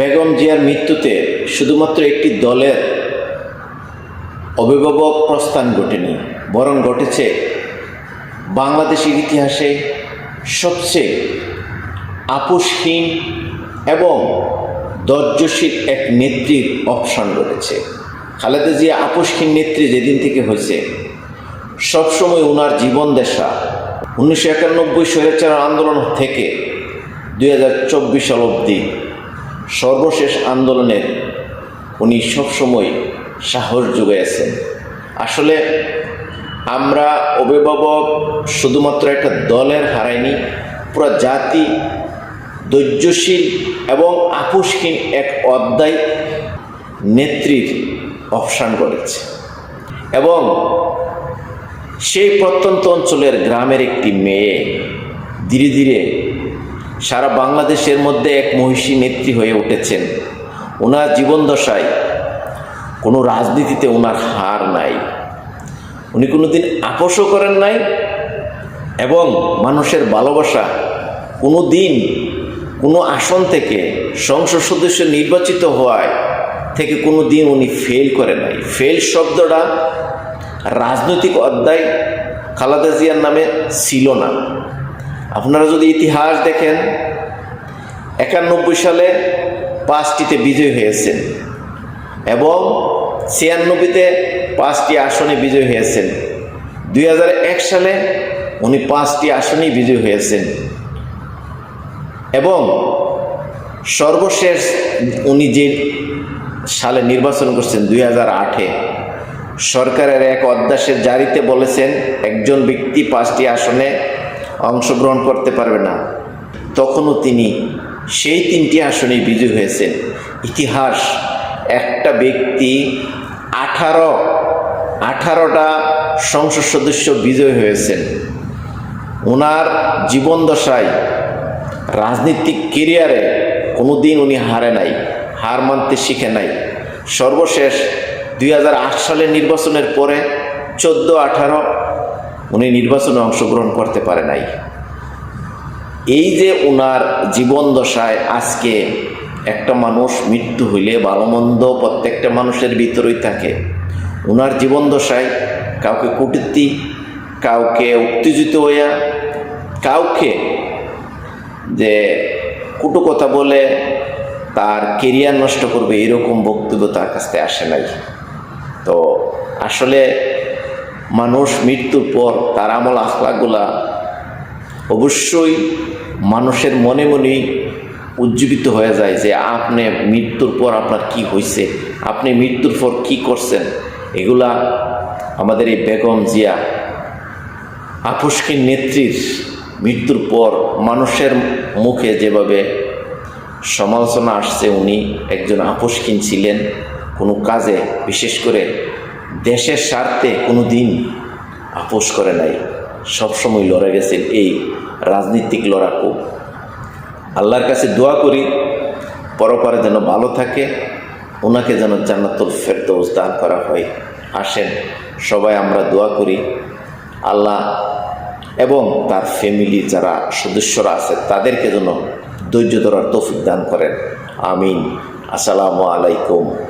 বেগম জিয়ার মৃত্যুতে শুধুমাত্র একটি দলের অভিভাবক প্রস্থান ঘটেনি, বরং ঘটেছে বাংলাদেশের ইতিহাসে সবচেয়ে আপোষহীন এবং ধৈর্যশীল এক নেত্রীর অপশন রয়েছে। খালেদা জিয়া আপোষহীন নেত্রী যেদিন থেকে হয়েছে, সবসময় ওনার জীবন দেশা। উনিশশো একানব্বই স্বৈরাচার আন্দোলন থেকে দুই হাজার চব্বিশ সাল অবধি সর্বশেষ আন্দোলনের উনি সবসময় সাহস যোগাইছেন আসলে আমরা অভিভাবক শুধুমাত্র একটা দলের হারাইনি পুরো জাতি ধৈর্যশীল এবং আপোষহীন এক অধ্যায় নেত্রীর অপসান করেছে এবং সেই প্রত্যন্ত অঞ্চলের গ্রামের একটি মেয়ে ধীরে ধীরে সারা বাংলাদেশের মধ্যে এক মহিষী নেত্রী হয়ে উঠেছেন। ওনার জীবনদশায় কোনো রাজনীতিতে ওনার হার নাই। উনি কোনোদিন আপোষও করেন নাই এবং মানুষের ভালোবাসা কোনো দিন কোনো আসন থেকে সংসদ সদস্য নির্বাচিত হওয়ায় থেকে কোনো দিন উনি ফেল করে নাই। ফেল শব্দটা রাজনৈতিক অধ্যায় খালাদা জিয়ার নামে ছিল না। আপনারা যদি ইতিহাস দেখেন, একানব্বই সালে পাঁচটিতে বিজয় হয়েছেন এবং ছিয়ানব্বইতে পাঁচটি আসনে বিজয় হয়েছেন। দুই হাজার এক সালে উনি পাঁচটি আসনেই বিজয় হয়েছেন। এবং সর্বশেষ উনি যে সালে নির্বাচন করছেন দুই আটে, সরকারের এক অধ্যাসের জারিতে বলেছেন, একজন ব্যক্তি পাঁচটি আসনে অংশগ্রহণ করতে পারবে না। তখনও তিনি সেই তিনটি আসনে বিজয়ী হয়েছেন। ইতিহাস, একটা ব্যক্তি আঠারো, আঠারোটা সংসদ সদস্য বিজয় হয়েছেন। ওনার জীবন দশায় রাজনীতিক কেরিয়ারে কোনো দিন উনি হারে নাই, হার মানতে শিখে নাই। সর্বশেষ দুই হাজার আট সালের নির্বাচনের পরে চোদ্দ আঠারো উনি নির্বাচনে অংশগ্রহণ করতে পারে নাই। এই যে ওনার জীবন দশায় আজকে একটা মানুষ মৃত্যু হইলে ভালো মন্দ প্রত্যেকটা মানুষের ভিতরেই থাকে ওনার জীবন দশায় কাউকে কুটিত্তি কাউকে উত্তেজিত হইয়া, কাউকে যে কুটু কথা বলে তার কেরিয়ার নষ্ট করবে এরকম বক্তব্য তার কাছ থেকে আসে নাই। তো আসলে মানুষ মৃত্যুর পর তার আমল আখলাগুলা অবশ্যই মানুষের মনে মনেই উজ্জীবিত হয়ে যায় যে আপনি মৃত্যুর পর আপনার কি হয়েছে আপনি মৃত্যুর পর কি করছেন? এগুলা আমাদের এই বেগম জিয়া আপুষ্কিন নেত্রীর মৃত্যুর পর মানুষের মুখে যেভাবে সমালোচনা আসছে, উনি একজন আপোষকিন ছিলেন। কোনো কাজে, বিশেষ করে দেশের স্বার্থে কোনো দিন আপোষ করে নাই। সবসময় লড়ে গেছেন এই রাজনীতিক লড়াকু। আল্লাহর কাছে দোয়া করি, পরপারে যেন ভালো থাকে ওনাকে যেন জান্নাতুল ফেরদৌস দান করা হয়। আসেন, সবাই আমরা দোয়া করি, আল্লাহ এবং তার ফ্যামিলি যারা সদস্যরা আছে, তাদেরকে যেন ধৈর্য ধরার তৌফিক দান করেন। আমিন। আসসালামু আলাইকুম।